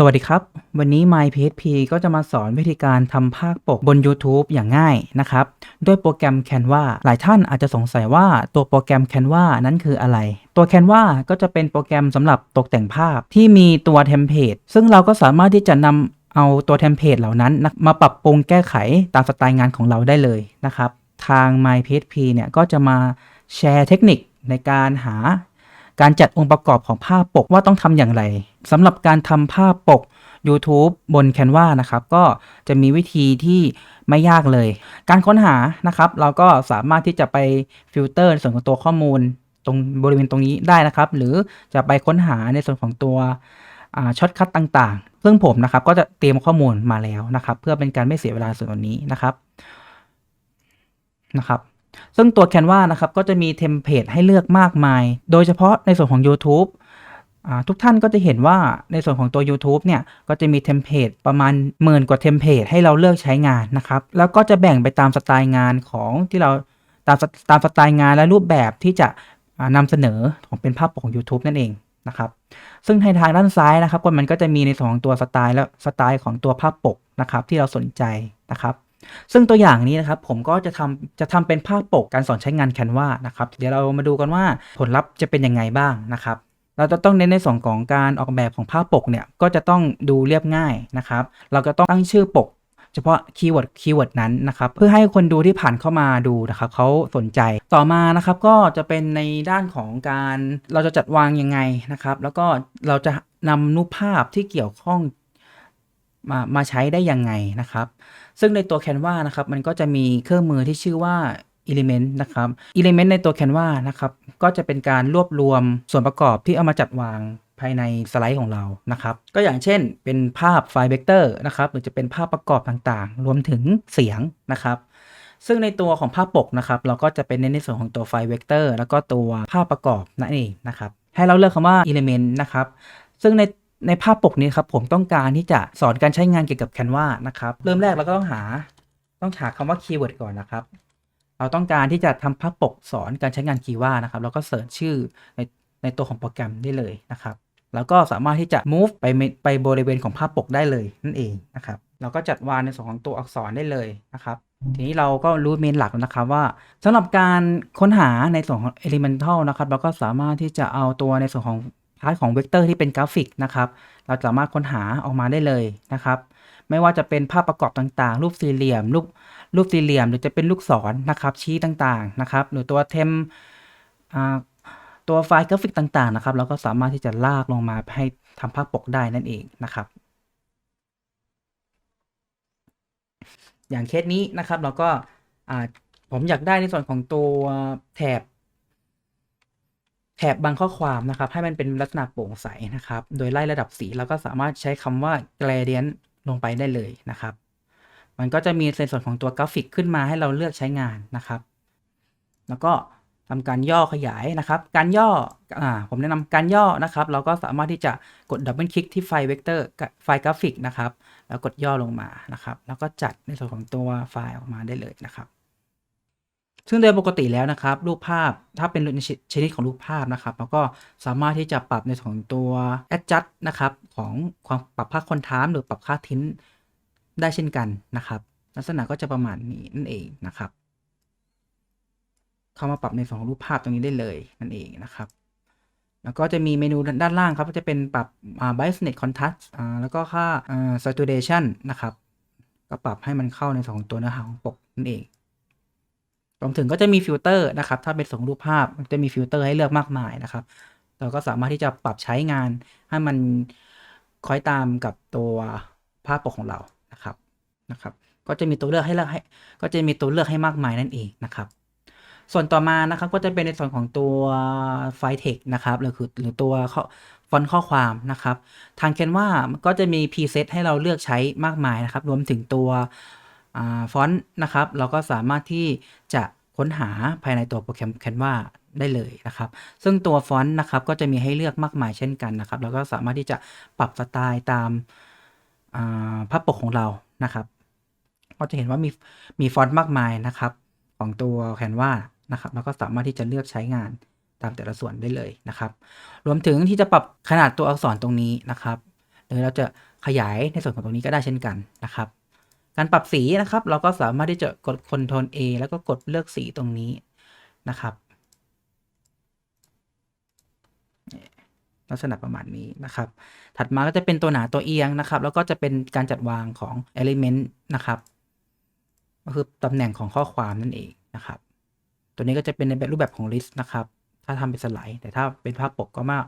สวัสดีครับ วันนี้ MyPHP ก็จะมาสอนวิธีการทำภาคปกบน YouTube อย่างง่ายนะครับ ด้วยโปรแกรม Canva หลายท่านอาจจะสงสัยว่าตัวโปรแกรม Canva นั้นคืออะไร ตัว Canva ก็จะเป็นโปรแกรมสำหรับตกแต่งภาพที่มีตัวเทมเพลตซึ่งเราก็สามารถที่จะนำเอาตัวเทมเพลตเหล่านั้นมาปรับปรุงแก้ไขตามสไตล์งานของเราได้เลยนะครับ ทาง MyPHP เนี่ยก็จะมาแชร์เทคนิคในการหา การจัดองค์ประกอบของภาพปกว่าต้องทำอย่างไรสำหรับการทำภาพปก YouTube บน Canva นะครับ ก็จะมีวิธีที่ไม่ยากเลย การค้นหานะครับ เราก็สามารถที่จะไปฟิลเตอร์ในส่วนของตัวข้อมูล ตรงบริเวณตรงนี้ได้นะครับ หรือจะไปค้นหาในส่วนของตัวช็อตคัทต่างๆ ซึ่งผมนะครับก็จะเตรียมข้อมูลมาแล้วนะครับ เพื่อเป็นการไม่เสียเวลาส่วนนี้นะครับนะครับ ซึ่งตัว Canva นะครับก็จะมีเทมเพลตให้เลือกมากมาย โดยเฉพาะในส่วนของ YouTube อทุกท่านก็จะเห็นว่าในส่วนของตัว YouTube เนี่ยก็จะมีเทมเพลตประมาณหมื่นกว่าเทมเพลตให้เราเลือกใช้งานนะครับ แล้วก็จะแบ่งไปตามสไตล์งานของที่เราตามสตามสไตล์งานและรูปแบบที่จะอ่านำเสนอของเป็นภาพปกของ YouTube นั่นเองนะครับซึ่งในทางด้านซ้ายนะครับก็มันก็จะมีในส่วนของตัวสไตล์และสไตล์ของตัวภาพปกนะครับที่เราสนใจนะครับ ซึ่งตัวอย่างนี้นะครับผมก็จะทำจะทำเป็นภาพปกการสอนใช้งาน Canva นะครับ เดี๋ยวเรามาดูกันว่าผลลัพธ์จะเป็นยังไงบ้างนะครับ เราจะต้องเน้นในส่วนของการออกแบบของภาพปกเนี่ยก็จะต้องดูเรียบง่ายนะครับ เราก็ต้องตั้งชื่อปกเฉพาะคีย์เวิร์ดคีย์เวิร์ดนั้นนะครับเพื่อให้คนดูที่ผ่านเข้ามาดูนะครับเขาสนใจต่อมานะครับก็จะเป็นในด้านของการเราจะจัดวางยังไงนะครับ แล้วก็เราจะนำรูปภาพที่เกี่ยวข้องมามาใช้ได้ยังไงนะครับ ซึ่งในตัว Canva นะครับมันก็จะมีเครื่องมือที่ชื่อว่า Element นะครับ Element ในตัว Canva นะครับก็จะเป็นการรวบรวมส่วนประกอบที่เอามาจัดวางภายในสไลด์ของเรานะครับ ก็อย่างเช่นเป็นภาพไฟล์เวกเตอร์นะครับหรือจะเป็นภาพประกอบต่างๆ รวมถึงเสียงนะครับ ซึ่งในตัวของภาพปกนะครับเราก็จะเป็นเน้นในส่วนของตัวไฟล์เวกเตอร์แล้วก็ตัวภาพประกอบนั่นเองนะครับ ให้เราเลือกคำว่า Element นะครับ ซึ่งใน ในภาพปกนี้ครับผมต้องการที่จะสอนการใช้งานเกี่ยวกับ Canva นะครับ เริ่มแรกเราก็ต้องหาต้องหาคำว่าคีย์เวิร์ดก่อนนะครับ เราต้องการที่จะทำภาพปกสอนการใช้งาน Canva นะครับเราก็เสิร์ชชื่อในในตัวของโปรแกรมได้เลยนะครับ แล้วก็สามารถที่จะ move ไปไปบริเวณของภาพปกได้เลยนั่นเองนะครับเราก็จัดวางในส่วนของตัวอักษรได้เลยนะครับ ทีนี้เราก็รู้เมนหลักแล้วนะครับว่าสำหรับการค้นหาในส่วนของ Elemental นะครับเราก็สามารถที่จะเอาตัวในส่วนของ พาร์ทของเวกเตอร์ที่เป็นกราฟิกนะครับ เราสามารถค้นหาออกมาได้เลยนะครับ ไม่ว่าจะเป็นภาพประกอบต่างๆ รูปสี่เหลี่ยม รูปรูปสี่เหลี่ยม หรือจะเป็นลูกศรนะครับ ชี้ต่างๆนะครับ หรือตัวเทมตัวไฟล์กราฟิกต่างๆนะครับ เราก็สามารถที่จะลากลงมาให้ทำภาพปกได้นั่นเองนะครับ อย่างเคสนี้นะครับเราก็ผมอยากได้ในส่วนของตัวแถบ แถบบางข้อความนะครับ ให้มันเป็นลักษณะโปร่งใสนะครับ โดยไล่ระดับสีเราก็สามารถใช้คำว่า gradient ลงไปได้เลยนะครับ มันก็จะมีในส่วนของตัวกราฟิกขึ้นมาให้เราเลือกใช้งานนะครับ แล้วก็ทำการย่อขยายนะครับ การย่ออผมแนะนำการย่อนะครับ เราก็สามารถที่จะกดดับเบิลคลิกที่ไฟล์เวกเตอร์ไฟล์กราฟิกนะครับ แล้วกดย่อลงมานะครับ แล้วก็จัดในส่วนของตัวไฟล์ออกมาได้เลยนะครับ ซึ่งโดยปกติแล้วนะครับ รูปภาพถ้าเป็นชนิดของรูปภาพนะครับเราก็สามารถที่จะปรับในส่วนของตัว adjust นะครับของความปรับค่าคอนทาสต์หรือปรับค่าทิ้นได้เช่นกันนะครับ ลักษณะก็จะประมาณนี้นั่นเองนะครับ เข้ามาปรับในส่วนของรูปภาพตรงนี้ได้เลยนั่นเองนะครับแล้วก็จะมีเมนูด้านล่างครับ ก็จะเป็นปรับ brightness contrast แล้วก็ค่า saturation นะครับ ก็ปรับให้มันเข้าในส่วนของตัวเนื้อหาของปกนั่นเอง รวมถึงก็จะมีฟิลเตอร์นะครับ ถ้าเป็นส่งรูปภาพจะมีฟิลเตอร์ให้เลือกมากมายนะครับ เราก็สามารถที่จะปรับใช้งานให้มันคอยตามกับตัวภาพปกของเรานะครับนะครับ ก็จะมีตัวเลือกให้เลือกให้ ก็จะมีตัวเลือกให้มากมายนั่นเองนะครับ ส่วนต่อมานะครับก็จะเป็นในส่วนของตัวไฟล์ text นะครับหรือคือหรือตัวฟอนต์ข้อความนะครับ ทาง Canva ก็จะมีพรีเซตให้เราเลือกใช้มากมายนะครับ รวมถึงตัว ฟอนต์นะครับ เราก็สามารถที่จะค้นหาภายในตัวโปรแกรม Canva ได้เลยนะครับ ซึ่งตัวฟอนต์นะครับก็จะมีให้เลือกมากมายเช่นกันนะครับ แล้วก็สามารถที่จะปรับสไตล์ตามภาพปกของเรานะครับ ก็จะเห็นว่ามีมีฟอนต์มากมายนะครับ ของตัว Canva นะครับ แล้วก็สามารถที่จะเลือกใช้งานตามแต่ละส่วนได้เลยนะครับ รวมถึงที่จะปรับขนาดตัวอักษรตรงนี้นะครับ หรือเราจะขยายในส่วนของตรงนี้ก็ได้เช่นกันนะครับ การปรับสีนะครับ เราก็สามารถที่จะกด Ctrl A แล้วก็กดเลือกสีตรงนี้นะครับ ลักษณะประมาณนี้นะครับ ถัดมาก็จะเป็นตัวหนาตัวเอียงนะครับ แล้วก็จะเป็นการจัดวางของ Element นะครับ ก็คือตำแหน่งของข้อความนั่นเองนะครับ ตัวนี้ก็จะเป็นในแบบรูปแบบของ list นะครับ ถ้าทำเป็นสไลด์ แต่ถ้าเป็นภาพปกก็มา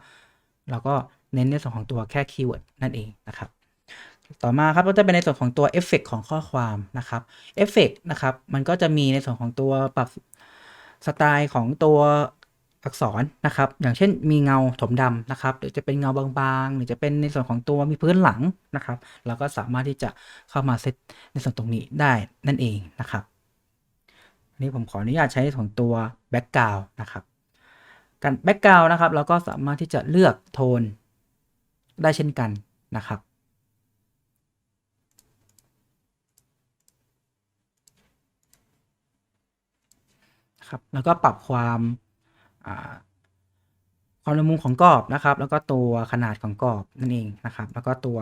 เราก็เน้นในส่วนของตัวแค่คีย์เวิร์ดนั่นเองนะครับ ต่อมาครับก็จะเป็นในส่วนของตัวเอฟเฟกของข้อความนะครับเอฟเฟกนะครับมันก็จะมีในส่วนของตัวปรับสไตล์ของตัวอักษรนะครับ อย่างเช่นมีเงาถมดำนะครับหรือจะเป็นเงาบางๆ หรือจะเป็นในส่วนของตัวมีพื้นหลังนะครับ เราก็สามารถที่จะเข้ามาเซตในส่วนตรงนี้ได้นั่นเองนะครับอันนี้ผมขออนุญาตใช้ของตัวแบ็กกราวนะครับการแบ็กกราวนะครับ เราก็สามารถที่จะเลือกโทนได้เช่นกันนะครับ ครับ แล้วก็ปรับความความละมุนของกรอบนะครับ แล้วก็ตัวขนาดของกรอบนั่นเองนะครับ แล้วก็ตัว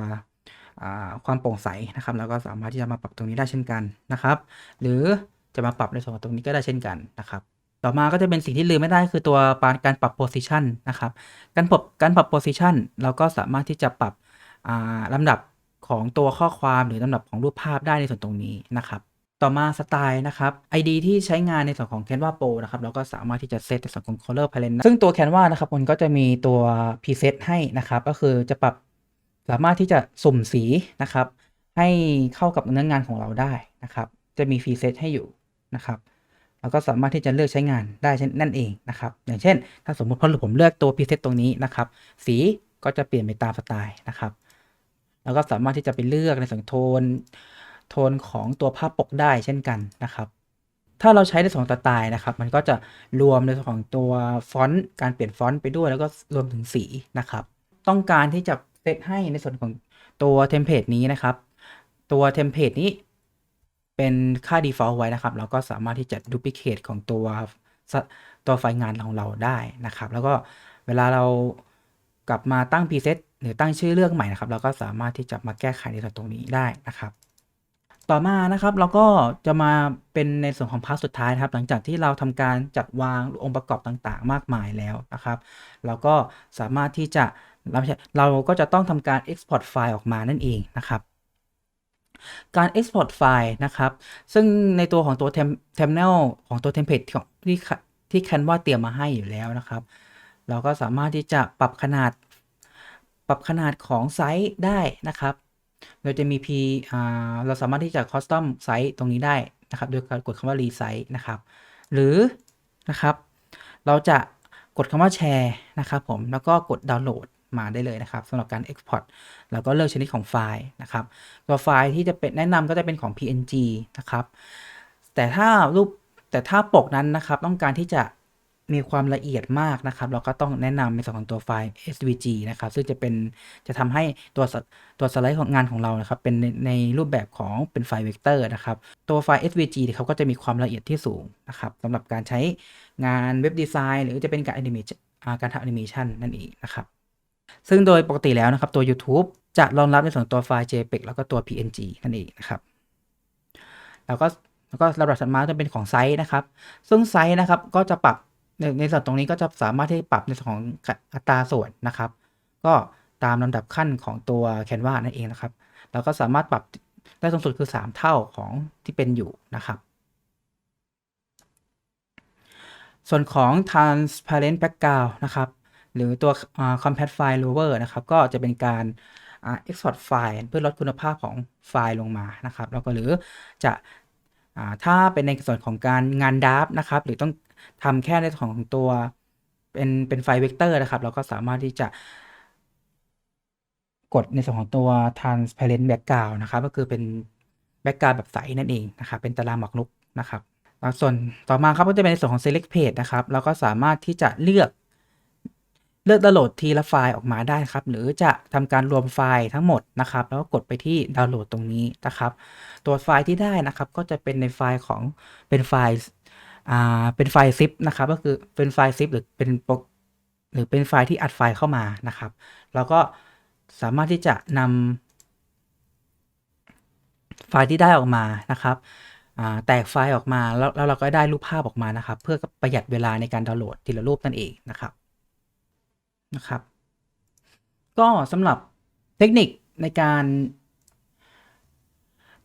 ความโปร่งใสนะครับ แล้วก็สามารถที่จะมาปรับตรงนี้ได้เช่นกันนะครับ หรือจะมาปรับในส่วนของตรงนี้ก็ได้เช่นกันนะครับ ต่อมาก็จะเป็นสิ่งที่ลืมไม่ได้คือตัวการปรับโพซิชันนะครับ การปรับการปรับโพซิชันเราก็สามารถที่จะปรับลำดับของตัวข้อความหรือลำดับของรูปภาพได้ในส่วนตรงนี้นะครับ ต่อมาสไตล์นะครับ ID ที่ใช้งานในส่วนของ Canva Pro นะครับเราก็สามารถที่จะเซตในส่วนของ Color Palette ซึ่งตัว Canva นะครับมันก็จะมีตัว preset ให้นะครับ ก็คือจะปรับสามารถที่จะสุ่มสีนะครับ ให้เข้ากับเนื้องานของเราได้นะครับ จะมี preset ให้อยู่นะครับเราก็สามารถที่จะเลือกใช้งานได้เช่นนั่นเองนะครับ อย่างเช่น ถ้าสมมติพอผมเลือกตัว preset ตรงนี้นะครับ สีก็จะเปลี่ยนไปตามสไตล์นะครับ แล้วก็สามารถที่จะไปเลือกในส่วนโทน โทนของตัวภาพปกได้เช่นกันนะครับ ถ้าเราใช้ในส่วนของตตายนะครับ มันก็จะรวมในส่วนของตัวฟอนต์การเปลี่ยนฟอนต์ไปด้วยแล้วก็รวมถึงสีนะครับ ต้องการที่จะเซตให้ในส่วนของตัวเทมเพลตนี้นะครับ ตัวเทมเพลตนี้เป็นค่า default ไว้นะครับ เราก็สามารถที่จะ duplicate ของตัวตัวไฟล์งานของเราได้นะครับ แล้วก็เวลาเรากลับมาตั้ง preset หรือตั้งชื่อเลือกใหม่นะครับ เราก็สามารถที่จะมาแก้ไขในส่วนตรงนี้ได้นะครับ ต่อมานะครับเราก็จะมาเป็นในส่วนของพาร์ทสุดท้ายนะครับ หลังจากที่เราทำการจัดวางองค์ประกอบต่างๆ มากมายแล้วนะครับ เราก็สามารถที่จะเราเราก็จะต้องทำการ export ไฟล์ออกมานั่นเองนะครับ การ export ไฟล์นะครับ ซึ่งในตัวของตัว terminal ของตัว template ของที่ที่ Canva เตรียมมาให้อยู่แล้วนะครับ เราก็สามารถที่จะปรับขนาด ปรับขนาดของไซส์ได้นะครับ เราจะมี p อ่าเราสามารถที่จะ custom size ตรงนี้ได้นะครับ โดยการกดคำว่า resize นะครับ หรือนะครับ เราจะกดคำว่าแชร์นะครับผม แล้วก็กดดาวน์โหลดมาได้เลยนะครับสำหรับการ export แล้วก็เลือกชนิดของไฟล์นะครับ ตัวไฟล์ที่จะเป็นแนะนำก็จะเป็นของ png นะครับ แต่ถ้ารูปแต่ถ้าปกนั้นนะครับ ต้องการที่จะ มีความละเอียดมากนะครับเราก็ต้องแนะนำในส่วนของตัวไฟล์ SVG นะครับซึ่งจะเป็นจะทำให้ตัวตัวสไลด์ของงานของเรานะครับเป็นในในรูปแบบของเป็นไฟล์เวกเตอร์นะครับตัวไฟล์ SVG เขาก็จะมีความละเอียดที่สูงนะครับสำหรับการใช้งานเว็บดีไซน์หรือจะเป็นการแอนิเมชันการทำแอนิเมชันนั่นเองนะครับซึ่งโดยปกติแล้วนะครับตัว YouTube จะรองรับในส่วนตัวไฟล์ JPEG แล้วก็ตัว PNG นั่นเองนะครับแล้วก็แล้วก็ระดับถัดมาจะเป็นของไซส์นะครับ ซึ่งไซส์นะครับก็จะปรับ ในในส่วนตรงนี้ก็จะสามารถที่ปรับในส่วนของอัตราส่วนนะครับ ก็ตามลำดับขั้นของตัว Canva นั่นเองนะครับ เราก็สามารถปรับได้สูงสุดคือ 3 เท่าของที่เป็นอยู่นะครับ ส่วนของ transparent background นะครับ หรือตัว compact file lower นะครับ ก็จะเป็นการ export ไฟล์เพื่อลดคุณภาพของไฟล์ลงมานะครับ แล้วก็หรือจะถ้าเป็นในส่วนของการงานดับนะครับ หรือต้อง ทำแค่ในของตัวเป็นเป็นไฟล์เวกเตอร์นะครับ เราก็สามารถที่จะกดในส่วนของตัว transparent background นะครับ ก็คือเป็น background แบบใสนั่นเองนะครับ เป็นตารางหมอกลุกนะครับส่วนต่อมาครับก็จะเป็นในส่วนของ select page นะครับ เราก็สามารถที่จะเลือกเลือกดาวน์โหลดทีละไฟล์ออกมาได้ครับ หรือจะทำการรวมไฟล์ทั้งหมดนะครับ แล้วก็กดไปที่ดาวน์โหลดตรงนี้นะครับ ตัวไฟล์ที่ได้นะครับ ก็จะเป็นในไฟล์ของเป็นไฟล์ อ่าเป็นไฟล์ซิปนะครับก็คือเป็นไฟล์ซิปหรือเป็นโปรหรือเป็นไฟล์ที่อัดไฟล์เข้ามานะครับแล้วก็สามารถที่จะนำไฟล์ที่ได้ออกมานะครับแตกไฟล์ออกมาแล้วแล้วเราก็ได้รูปภาพออกมานะครับ เพื่อประหยัดเวลาในการดาวน์โหลดทีละรูปนั่นเองนะครับนะครับ ก็สำหรับเทคนิคในการ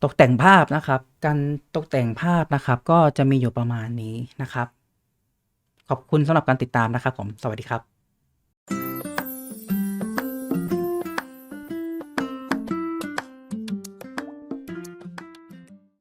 ตกแต่งภาพนะครับ การตกแต่งภาพนะครับ ก็จะมีอยู่ประมาณนี้นะครับ ขอบคุณสำหรับการติดตามนะครับผม สวัสดีครับ